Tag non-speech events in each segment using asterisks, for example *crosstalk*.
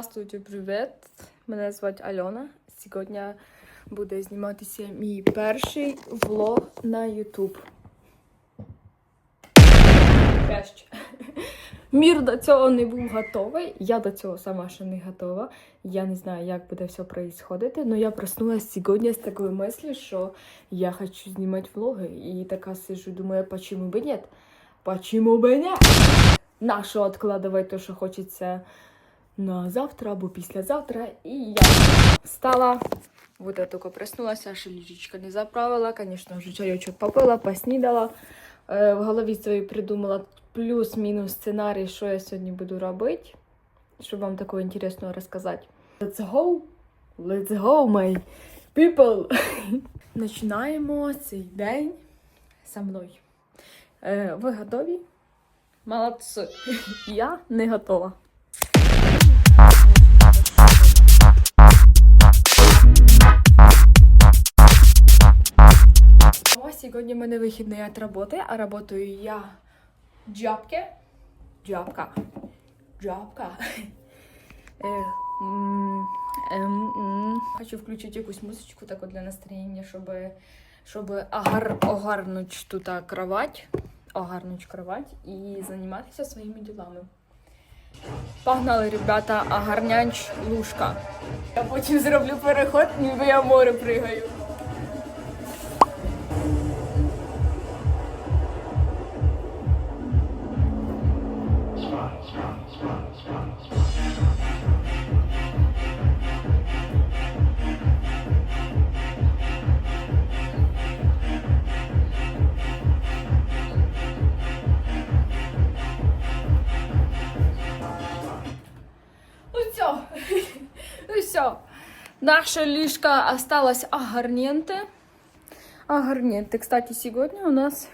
Здравствуйте, привіт! Мене звати Альона. Сьогодні буде зніматися мій перший влог на YouTube. Мір до цього не був готовий. Я до цього сама ще не готова. Я не знаю, як буде все происходити, але я проснулася сьогодні з такою мислю, що я хочу знімати влоги. І така сижу, думаю, почему би нет? Почему би нет? На що відкладувати те, що хочеться на завтра або післязавтра. І я встала. Вот я тільки проснулася, ще ліжечка не заправила. Звісно, вже чайочок попила, поснідала. Е, В голові своїй придумала плюс-мінус сценарій, що я сьогодні буду робити, щоб вам такого інтересного розказати. Let's go! Let's go, my people! *laughs* Починаємо цей день со мною. Е, Ви готові? Молодці. *laughs* Я не готова. О, сьогодні в мене вихідний від роботи, а працюю я джабки. Джабка. Джабка. Е, ем. Хочу включити якусь музичку таку для настроєння, щоб, щоб агар, огарнути тут кровать, огарнути кровать і займатися своїми ділами. Погнали, ребята, а гарнянч лужка. Я потім зроблю переход, ніби я море пригаю. Наша лишка осталась агарненте. Агарненте. Кстати, сегодня у нас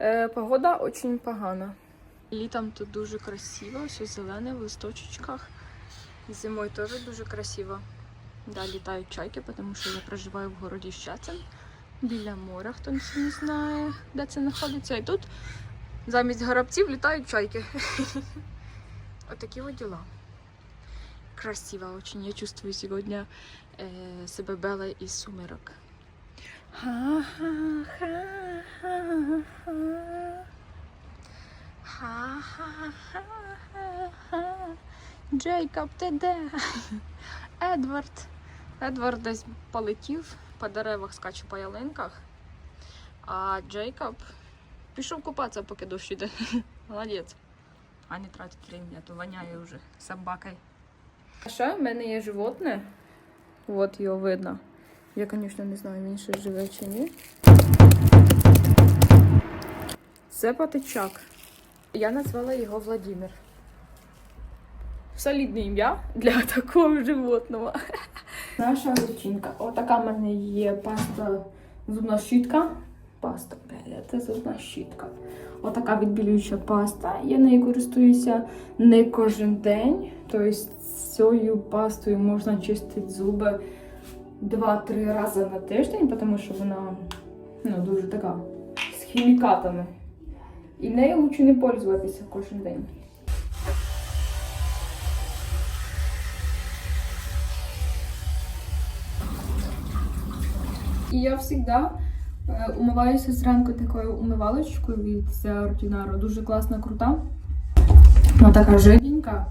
э, погода очень погана. Літом тут дуже красиво, все зелене в листочечках. Зимою теж дуже красиво. Да, літають чайки, тому що я проживаю в городі Щацин. Біля моря, хто не знає, де це знаходиться. І тут замість горобців літають чайки. *laughs* Отакі от діла. Красиво очень. Я чувствую сегодня э, себя Белой из «Сумерок». Джейкоб, ти де? Едвард. Едвард десь полетів, по деревах скаче по ялинках. А Джейкоб пішов купатися, поки дощ іде. *laughs* Молодець. А не тратить время, а то воняє вже собакою. Ще в мене є животне. От його видно. Я, звісно, не знаю, він ще живе чи ні. Це патичак. Я назвала його Владимир. Солідне ім'я для *laughs* такого животного. Наша личинка. Отака в мене є паста зубна щітка. Паста, це зубна щітка. Отака відбілююча паста. Я нею користуюся не кожен день. Тобто цією пастою можна чистити зуби 2-3 рази на тиждень, тому що вона ну, дуже така з хімікатами. І нею лучше не пользуватися кожен день. І я завжди умиваюся зранку такою умивалочкою від Ordinaro. Дуже класна, крута. Вона така жиденька,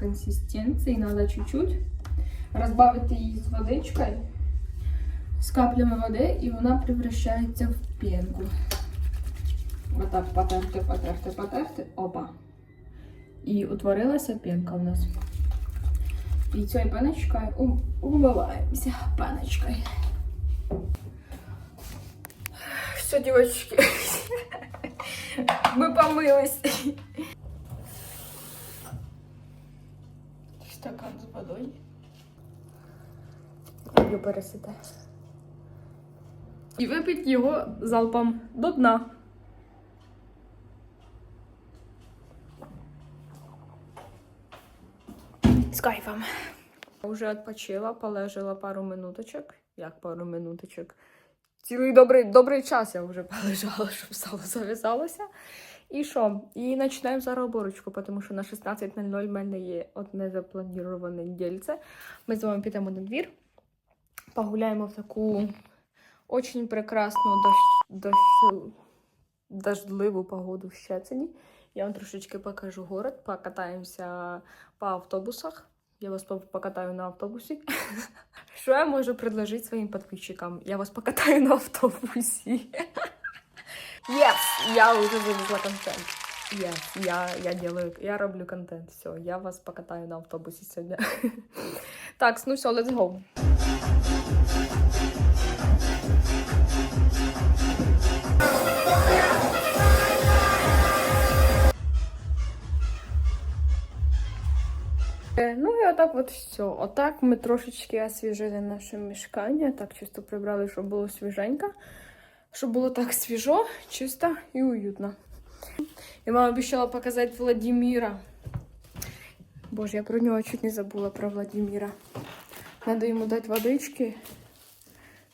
консистенції. Надо чуть-чуть розбавити її з водичкою, з каплями води, і вона превращається в пенку. Отак потерти, потерти, потерти. Опа. І утворилася пенка у нас. І цією пеночкою умиваємося пеночкою. Все, девочки, мы помылись. Стакан з водою. Люблю пересити. І випити його залпом до дна. З кайфом. Уже відпочила, полежала пару минуточок. Як пару минуточок? Цілий добрий, добрий час я вже *laughs* полежала, щоб сало зав'язалося. І що? І починаємо зараз оборочку, тому що на 16.00 в мене є одне заплановане дільце. Ми з вами підемо на двір, погуляємо в таку очень прекрасну дощ... дощ... дождливу погоду в Щецині. Я вам трошечки покажу город, покатаємося по автобусах. Я вас покатаю на автобусі. *laughs* Що я можу предложити своїм підписчикам? Я вас покатаю на автобусі. *laughs* Yes, я уже завезла контент. Yes, я, я делаю, я роблю контент. Все, я вас покатаю на автобусі сьогодні. *laughs* так, ну все, let's go. Ну і отак от все. Отак ми трошечки освіжили наше мішкання. Так чисто прибрали, щоб було свіженько. Щоб було так свіжо, чисто і уютно. Я мама обіцяла показати Владимира. Боже, я про нього чуть не забула про Владимира. Надо йому дати водички.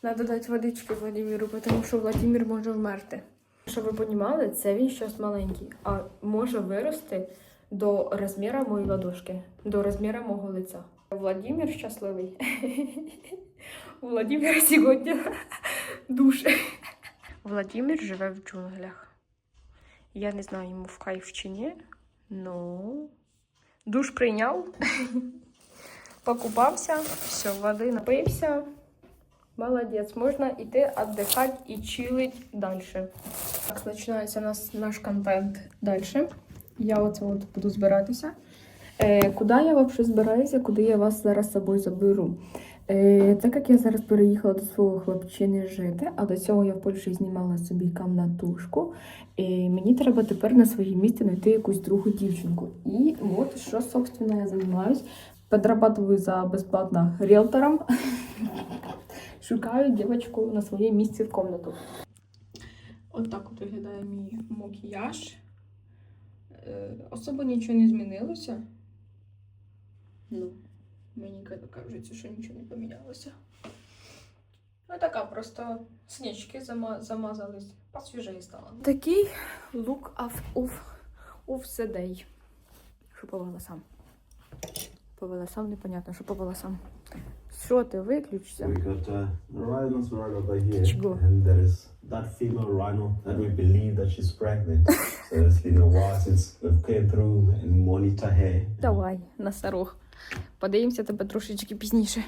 Надо дати водички Владимиру, тому що Владимир може вмерти. Щоб ви розуміли, це він щось маленький, а може вирости до розміру моєї ладошки, до розміру мого лиця. Владимир щасливий. *laughs* У Владимира сьогодні *laughs* душ. Владимир живе в джунглях. Я не знаю, йому в кайф чи ні. Ну, душ прийняв, *laughs* покупався, все, води напився. Молодець, можна йти віддихати і чилить далі. Так, починається нас, наш контент далі. Я оце от буду збиратися. Е, куди я взагалі збираюся, куди я вас зараз з собою заберу? Е, так як я зараз переїхала до свого хлопчини жити, а до цього я в Польщі знімала собі камнатушку, і мені треба тепер на своє місце знайти якусь другу дівчинку. І от що, собственно, я займаюсь. Подрабатываю за безплатно риэлтором. *laughs* Шукаю дівчинку на своє місце в комнату. От так от виглядає мій макіяж. Е, Особо нічого не змінилося. Ну, мені кажеться, що нічого не помінялося. Ну, така просто снічки замазались, посвіжає стало. Такий лук of, of, of the day. Що по волосам? По волосам непонятно, що по волосам. Що ти, виключся? We got uh, rhinos right over here, and there is that female rhino that we believe that she's pregnant. *laughs* Давай, носорог. Подивимося тебе трошечки пізніше.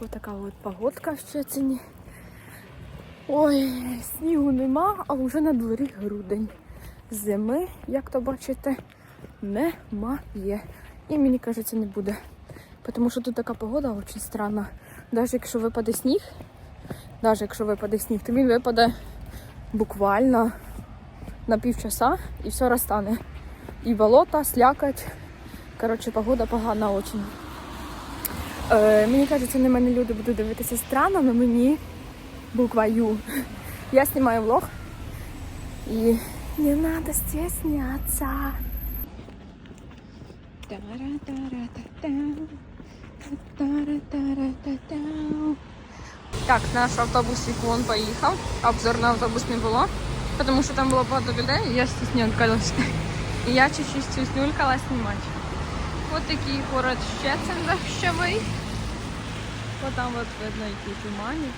Ось така от погодка в Щецині. Ой, снігу нема, а вже на дворі грудень. Зими, як то бачите, немає. І мені кажеться, не буде. Тому що тут така погода дуже странна. Навіть якщо випаде сніг, навіть якщо випаде сніг, то він випаде буквально на півчаса і все розтане. І болото, слякоть. Коротше, погода погана очень. Е, мені кажеться, на мене люди будуть дивитися странно, але мені буква Ю. Я знімаю влог. І не треба стесняться. Та-ра-та-ра-та-та. Так, наш автобус вон поїхав. Обзор на автобус не було, тому що там було багато людей, і я стіснюкалась. І я чуть-чуть стіснюлькала знімати. Вот такий город Щецин дощовий. Вот там вот видно які тумані.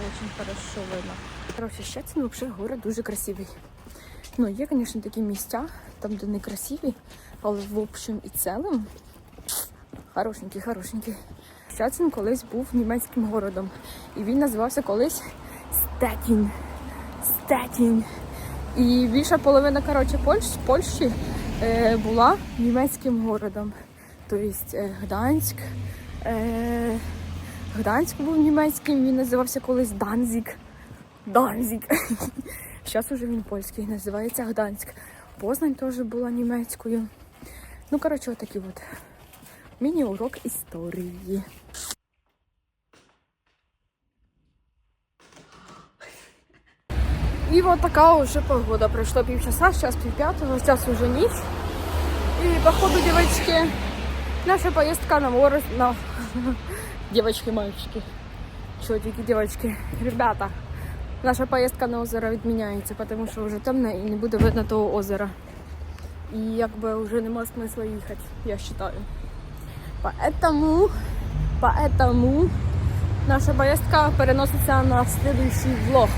Очень хорошо видно. Короче, Щецин вообще город дуже красивий. Ну, є, звісно, такі місця, там, де не красиві, але в общем і цілим хорошенький, хорошенький. Щецин колись був німецьким городом. І він називався колись Стетін. Стетін. І більша половина коротше, Польщ, Польщі е, була німецьким городом. Тобто е, Гданськ. Е, Гданськ був німецьким, він називався колись Данзік. Данзік. *laughs* Зараз уже він польський, називається Гданськ. Познань теж була німецькою. Ну, коротше, отакий от міні-урок історії. І от така уже погода. Пройшло півчаса, зараз пів п'ятого, зараз уже ніч. І походу, дівчатки, наша поїздка на море, на *laughs* дівчатки, мальчики. Що тільки, дівчатки, ребята, наша поїздка на озеро відміняється, тому що вже темно і не буде видно того озера. І якби вже нема смисла їхати, я вважаю. Поэтому, поэтому наша поїздка переноситься на следующий влог.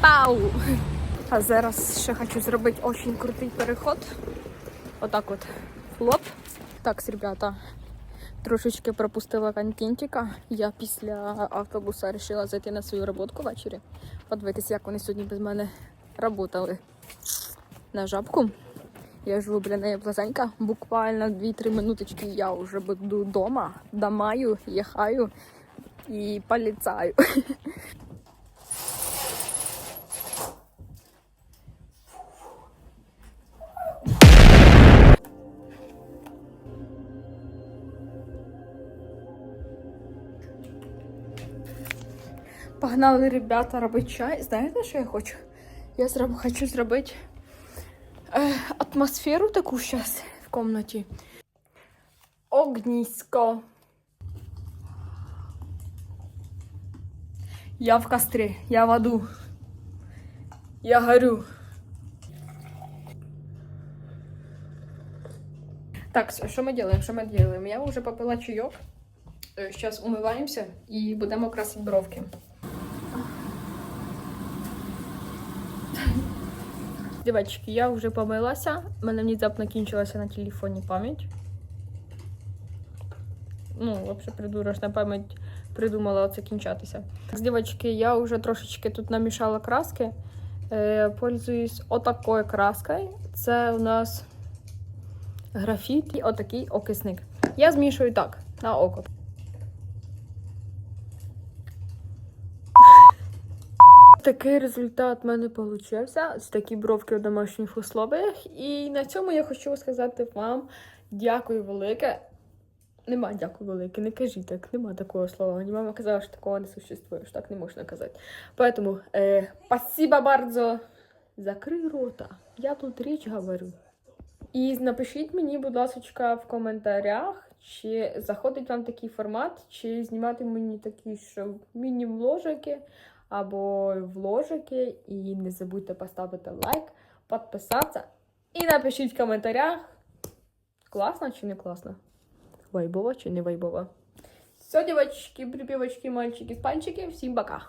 Пау! А зараз ще хочу зробити дуже крутий переход. Отак от. Лоп. Так, ребята, трошечки пропустила контентика. Я після автобуса вирішила зайти на свою роботку ввечері. Подивитися, як вони сьогодні без мене працювали. На жабку. Я живу біля неї близенько. Буквально 2-3 минуточки я вже буду вдома, домаю, їхаю і поліцаю. Погнали ребята робити чай. Знаєте, що я хочу? Я зроб... хочу зробити атмосферу таку зараз в комнаті. Огнісько. Я в кострі, я в аду. Я горю. Так, що ми робимо? Що ми робимо? Я вже попила чайок. Зараз умиваємося і будемо красити бровки. Девочки, я вже помилася. У мене внезапно кінчилася на телефоні пам'ять. Ну, взагалі придурочна пам'ять придумала оце кінчатися. Девочки, я вже трошечки тут намішала краски. Е, пользуюсь отакою краскою. Це у нас графіт і отакий окисник. Я змішую так, на око. Такий результат в мене получився. З такі бровки в домашніх условиях. І на цьому я хочу сказати вам дякую велике. Нема дякую велике, не кажіть так, нема такого слова. Мені мама казала, що такого не существує, що так не можна казати. Поэтому е, спасибо bardzo. Закрий рота. Я тут річ говорю. І напишіть мені, будь ласка, в коментарях, чи заходить вам такий формат, чи знімати мені такі ж міні-вложики або в ложики. І не забудьте поставити лайк, підписатися і напишіть в коментарях, класно чи не класно. Вайбово чи не вайбово. Все, девочки, припівочки, мальчики, спальчики, всім пока.